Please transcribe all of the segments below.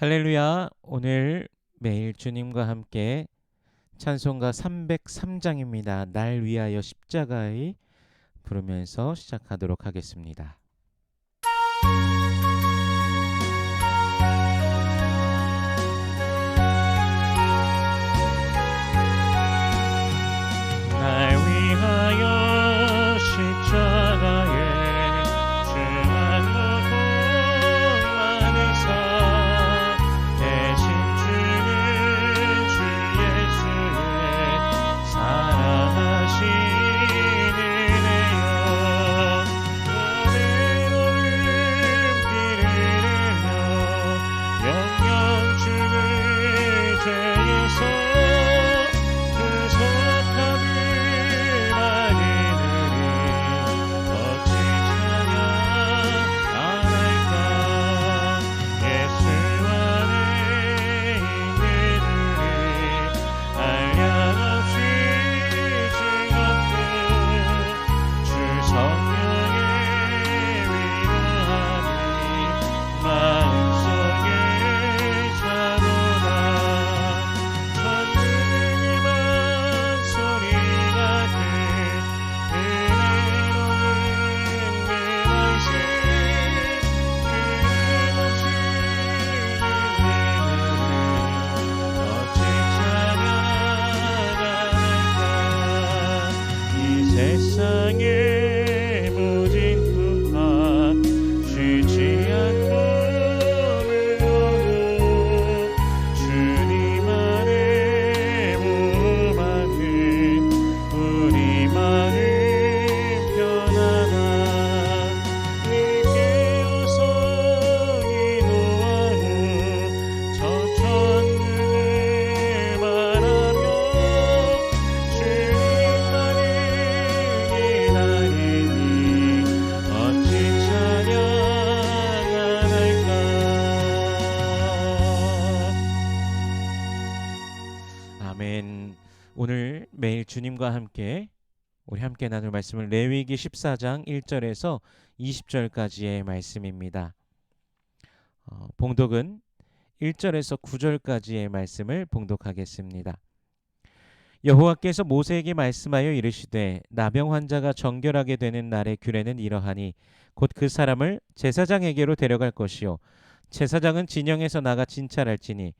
할렐루야. 오늘 매일 주님과 함께 찬송가 303장입니다. 날 위하여 십자가의 부르면서 시작하도록 하겠습니다. 세 주님과 함께 우리 함께 나눌 말씀은 레위기 14장 1절에서 20절까지의 말씀입니다. 어, 봉독은 1절에서 9절까지의 말씀을 봉독하겠습니다. 여호와께서 모세에게 말씀하여 이르시되 나병 환자가 정결하게 되는 날의 규례는 이러하니 곧 그 사람을 제사장에게로 데려갈 것이요 제사장은 진영에서 나가 진찰할지니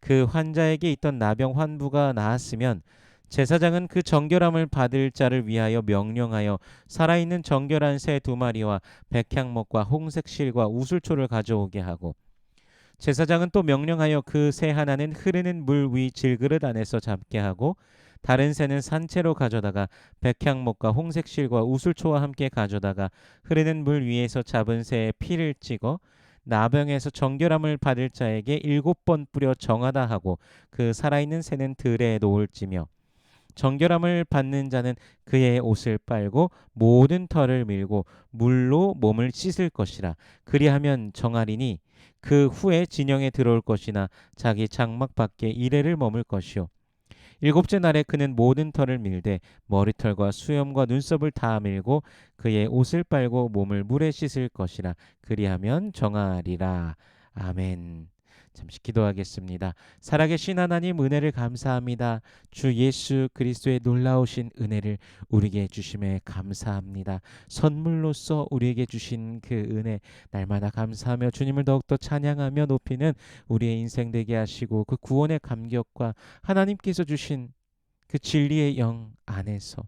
그 환자에게 있던 나병 환부가 나았으면 제사장은 그 정결함을 받을 자를 위하여 명령하여 살아있는 정결한 새 두 마리와 백향목과 홍색 실과 우슬초를 가져오게 하고 제사장은 또 명령하여 그 새 하나는 흐르는 물 위 질그릇 안에서 잡게 하고 다른 새는 산채로 가져다가 백향목과 홍색 실과 우슬초와 함께 가져다가 흐르는 물 위에서 잡은 새의 피를 찍어 나병에서 정결함을 받을 자에게 일곱 번 뿌려 정하다 하고 그 살아있는 새는 들에 놓을지며 정결함을 받는 자는 그의 옷을 빨고 모든 털을 밀고 물로 몸을 씻을 것이라. 그리하면 정하리니 그 후에 진영에 들어올 것이나 자기 장막 밖에 이래를 머물 것이요. 일곱째 날에 그는 모든 털을 밀되 머리털과 수염과 눈썹을 다 밀고 그의 옷을 빨고 몸을 물에 씻을 것이라. 그리하면 정하리라. 아멘. 잠시 기도하겠습니다. 살아계신 하나님 은혜를 감사합니다. 주 예수 그리스도의 놀라우신 은혜를 우리에게 주심에 감사합니다. 선물로서 우리에게 주신 그 은혜 날마다 감사하며 주님을 더욱더 찬양하며 높이는 우리의 인생 되게 하시고 그 구원의 감격과 하나님께서 주신 그 진리의 영 안에서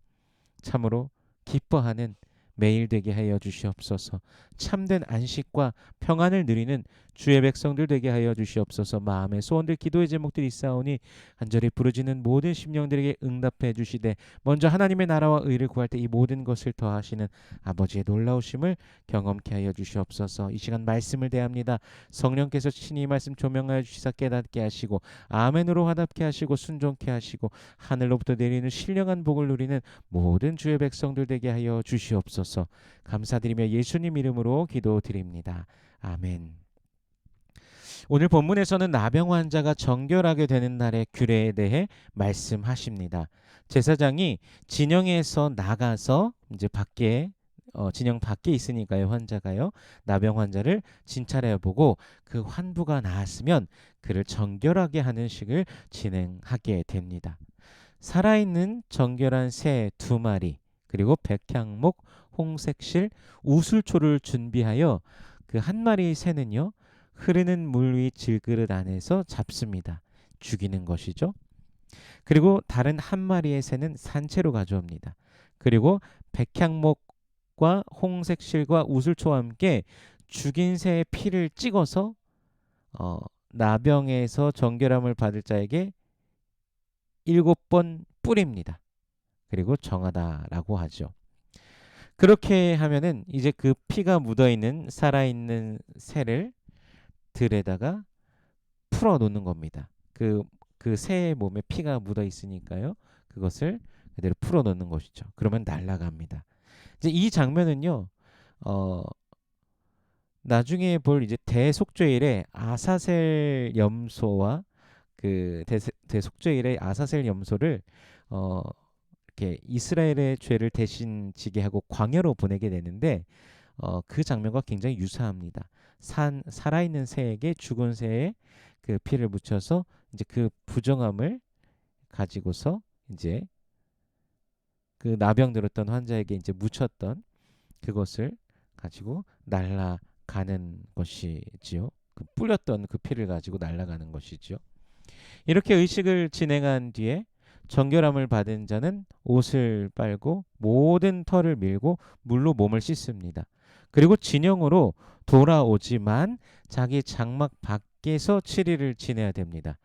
참으로 기뻐하는 매일 되게 하여 주시옵소서. 참된 안식과 평안을 누리는 주의 백성들 되게 하여 주시옵소서. 마음의 소원들 기도의 제목들이 있사오니 간절히 부르짖는 모든 심령들에게 응답해 주시되 먼저 하나님의 나라와 의를 구할 때 이 모든 것을 더하시는 아버지의 놀라우심을 경험케 하여 주시옵소서. 이 시간 말씀을 대합니다. 성령께서 친히 이 말씀 조명하여 주시사 깨닫게 하시고 아멘으로 화답케 하시고 순종케 하시고 하늘로부터 내리는 신령한 복을 누리는 모든 주의 백성들 되게 하여 주시옵소서. 감사드리며 예수님 이름으로 기도드립니다. 아멘. 오늘 본문에서는 나병 환자가 정결하게 되는 날의 규례에 대해 말씀하십니다. 제사장이 진영에서 나가서 이제 밖에 어, 진영 밖에 있으니까요 환자가요 나병 환자를 진찰해 보고 그 환부가 나았으면 그를 정결하게 하는 식을 진행하게 됩니다. 살아있는 정결한 새 두 마리 그리고 백향목, 홍색실, 우술초를 준비하여 그 한 마리 새는요 흐르는 물 위 질그릇 안에서 잡습니다. 죽이는 것이죠. 그리고 다른 한 마리의 새는 산채로 가져옵니다. 그리고 백향목과 홍색실과 우술초와 함께 죽인 새의 피를 찍어서 어, 나병에서 정결함을 받을 자에게 일곱 번 뿌립니다. 그리고 정하다라고 하죠. 그렇게 하면은 이제 그 피가 묻어 있는 살아 있는 새를 들에다가 풀어 놓는 겁니다. 그 그 새의 몸에 피가 묻어 있으니까요. 그것을 그대로 풀어 놓는 것이죠. 그러면 날아갑니다. 이제 이 장면은요. 어 나중에 볼 이제 대속죄일의 아사셀 염소와 그 대속죄일의 아사셀 염소를 어 이렇게 이스라엘의 죄를 대신 지게 하고 광야로 보내게 되는데 어, 그 장면과 굉장히 유사합니다. 산 살아있는 새에게 죽은 새의 그 피를 묻혀서 이제 그 부정함을 가지고서 이제 그 나병 들었던 환자에게 이제 묻혔던 그것을 가지고 날아가는 것이지요. 그 뿌렸던 그 피를 가지고 날아가는 것이지요. 이렇게 의식을 진행한 뒤에 정결함을 받은 자는 옷을 빨고 모든 털을 밀고 물로 몸을 씻습니다. 그리고 진영으로 돌아오지만 자기 장막 밖에서 7일을 지내야 됩니다.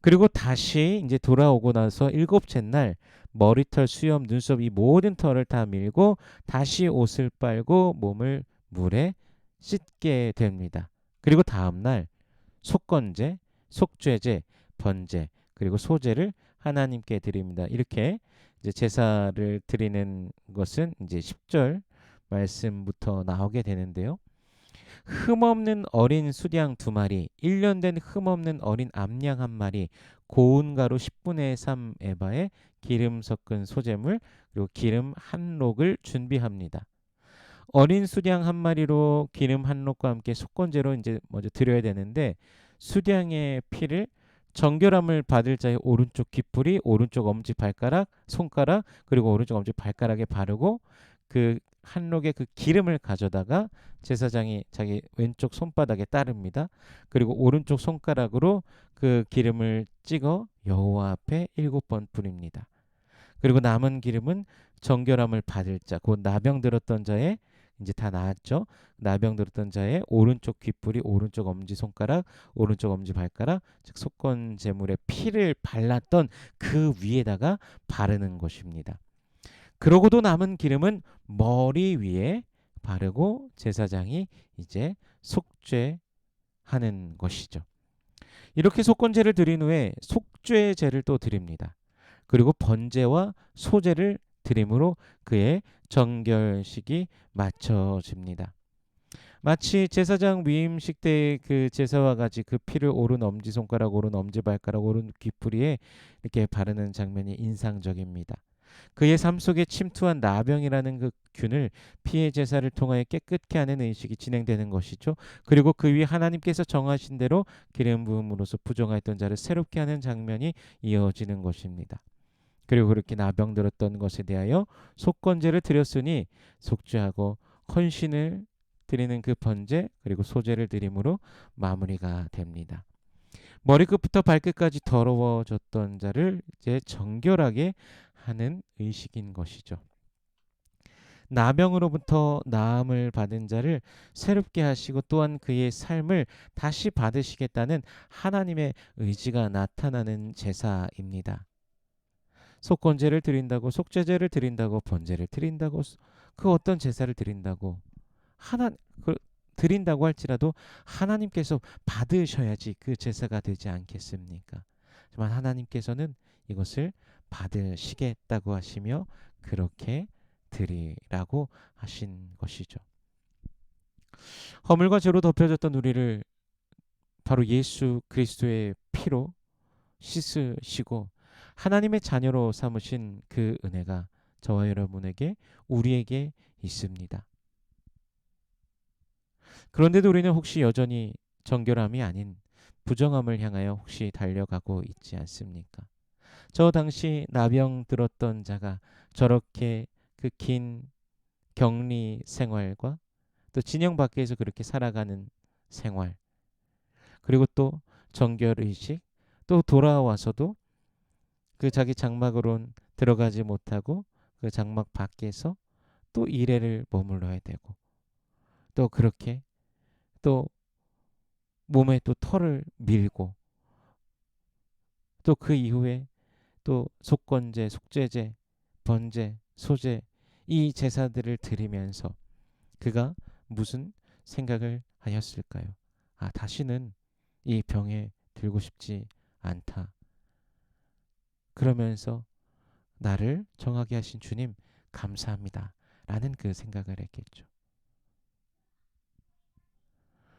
그리고 다시 이제 돌아오고 나서 일곱째 날 머리털, 수염, 눈썹 이 모든 털을 다 밀고 다시 옷을 빨고 몸을 물에 씻게 됩니다. 그리고 다음 날 속건제, 속죄제, 번제 그리고 소제를 하나님께 드립니다. 이렇게 이제 제사를 드리는 것은 이제 10절 말씀부터 나오게 되는데요. 흠없는 어린 수량 두 마리, 1년 된 흠없는 어린 암양 한 마리, 고운 가루 10분의 3 에바에 기름 섞은 소재물, 그리고 기름 한 록을 준비합니다. 어린 수량 한 마리로 기름 한 록과 함께 속건제로 이제 먼저 드려야 되는데 수량의 피를 정결함을 받을 자의 오른쪽 귓불이 오른쪽 엄지 발가락, 손가락 그리고 오른쪽 엄지 발가락에 바르고 그 한록의 그 기름을 가져다가 제사장이 자기 왼쪽 손바닥에 따릅니다. 그리고 오른쪽 손가락으로 그 기름을 찍어 여호와 앞에 일곱 번 뿌립니다. 그리고 남은 기름은 정결함을 받을 자, 곧 나병 들었던 자의 이제 다 나았죠. 나병 들었던 자의 오른쪽 귓불이 오른쪽 엄지 손가락, 오른쪽 엄지 발가락, 즉 속건 제물에 피를 발랐던 그 위에다가 바르는 것입니다. 그러고도 남은 기름은 머리 위에 바르고 제사장이 이제 속죄하는 것이죠. 이렇게 속건제를 드린 후에 속죄제를 또 드립니다. 그리고 번제와 소제를 드림으로 그의 정결식이 마쳐집니다. 마치 제사장 위임식 때그 제사와 같이 그 피를 오른 엄지 손가락, 오른 엄지 발가락, 오른 귀뿌리에 이렇게 바르는 장면이 인상적입니다. 그의 삶 속에 침투한 나병이라는 그 균을 피해 제사를 통하여 깨끗게 하는 의식이 진행되는 것이죠. 그리고 그 위 하나님께서 정하신 대로 기름 부음으로써 부정하였던 자를 새롭게 하는 장면이 이어지는 것입니다. 그리고 그렇게 나병 들었던 것에 대하여 속건제를 드렸으니 속죄하고 헌신을 드리는 그 번제 그리고 소제를 드림으로 마무리가 됩니다. 머리끝부터 발끝까지 더러워졌던 자를 이제 정결하게 하는 의식인 것이죠. 나병으로부터 나음을 받은 자를 새롭게 하시고 또한 그의 삶을 다시 받으시겠다는 하나님의 의지가 나타나는 제사입니다. 속건제를 드린다고 속죄제를 드린다고 번제를 드린다고 그 어떤 제사를 드린다고 하나 그 드린다고 할지라도 하나님께서 받으셔야지 그 제사가 되지 않겠습니까? 하지만 하나님께서는 이것을 받으시겠다고 하시며 그렇게 드리라고 하신 것이죠. 허물과 죄로 덮여졌던 우리를 바로 예수 그리스도의 피로 씻으시고 하나님의 자녀로 삼으신 그 은혜가 저와 여러분에게 우리에게 있습니다. 그런데도 우리는 혹시 여전히 정결함이 아닌 부정함을 향하여 혹시 달려가고 있지 않습니까? 저 당시 나병 들었던 자가 저렇게 그 긴 격리 생활과 또 진영 밖에서 그렇게 살아가는 생활 그리고 또 정결 의식 또 돌아와서도 그 자기 장막으론 들어가지 못하고 그 장막 밖에서 또 일회를 머물러야 되고 또 그렇게 또 몸에 또 털을 밀고 또 그 이후에 또 속건제, 속죄제, 번제, 소제 이 제사들을 드리면서 그가 무슨 생각을 하였을까요? 아, 다시는 이 병에 들고 싶지 않다. 그러면서 나를 정하게 하신 주님 감사합니다. 라는 그 생각을 했겠죠.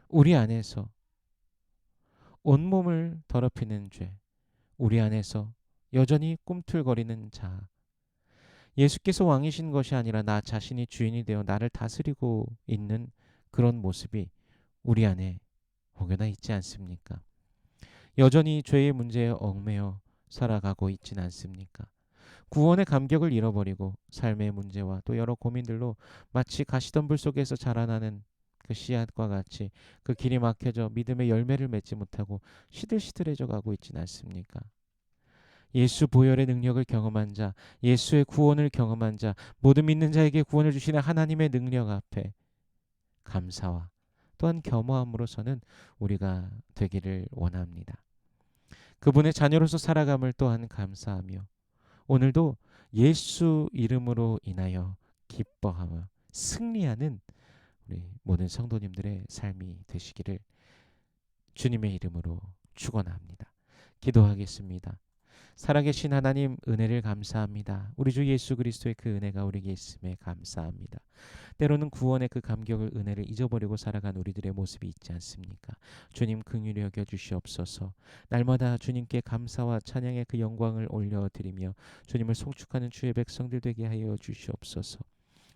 우리 안에서 온몸을 더럽히는 죄, 우리 안에서 여전히 꿈틀거리는 자, 예수께서 왕이신 것이 아니라 나 자신이 주인이 되어 나를 다스리고 있는 그런 모습이 우리 안에 혹여나 있지 않습니까? 여전히 죄의 문제에 얽매여 살아가고 있진 않습니까? 구원의 감격을 잃어버리고 삶의 문제와 또 여러 고민들로 마치 가시덤불 속에서 자라나는 그 씨앗과 같이 그 길이 막혀져 믿음의 열매를 맺지 못하고 시들시들해져 가고 있진 않습니까? 예수 보혈의 능력을 경험한 자, 예수의 구원을 경험한 자, 모든 믿는 자에게 구원을 주시는 하나님의 능력 앞에 감사와 또한 겸허함으로서는 우리가 되기를 원합니다. 그분의 자녀로서 살아감을 또한 감사하며 오늘도 예수 이름으로 인하여 기뻐하며 승리하는 우리 모든 성도님들의 삶이 되시기를 주님의 이름으로 축원합니다. 기도하겠습니다. 살아계신 하나님 은혜를 감사합니다. 우리 주 예수 그리스도의 그 은혜가 우리에게 있음에 감사합니다. 때로는 구원의 그 감격을 은혜를 잊어버리고 살아간 우리들의 모습이 있지 않습니까? 주님 긍휼히 여겨 주시옵소서. 날마다 주님께 감사와 찬양의 그 영광을 올려 드리며 주님을 송축하는 주의 백성들 되게 하여 주시옵소서.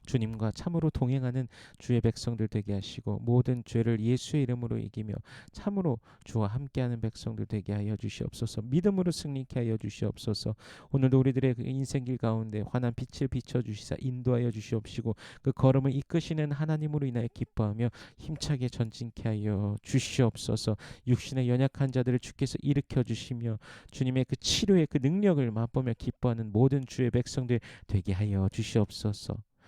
주님과 참으로 동행하는 주의 백성들 되게 하시고 모든 죄를 예수의 이름으로 이기며 참으로 주와 함께하는 백성들 되게 하여 주시옵소서. 믿음으로 승리케 하여 주시옵소서. 오늘도 우리들의 그 인생길 가운데 환한 빛을 비춰 주시사 인도하여 주시옵시고 그 걸음을 이끄시는 하나님으로 인하여 기뻐하며 힘차게 전진케 하여 주시옵소서. 육신의 연약한 자들을 주께서 일으켜 주시며 주님의 그 치료의 그 능력을 맛보며 기뻐하는 모든 주의 백성들 되게 하여 주시옵소서.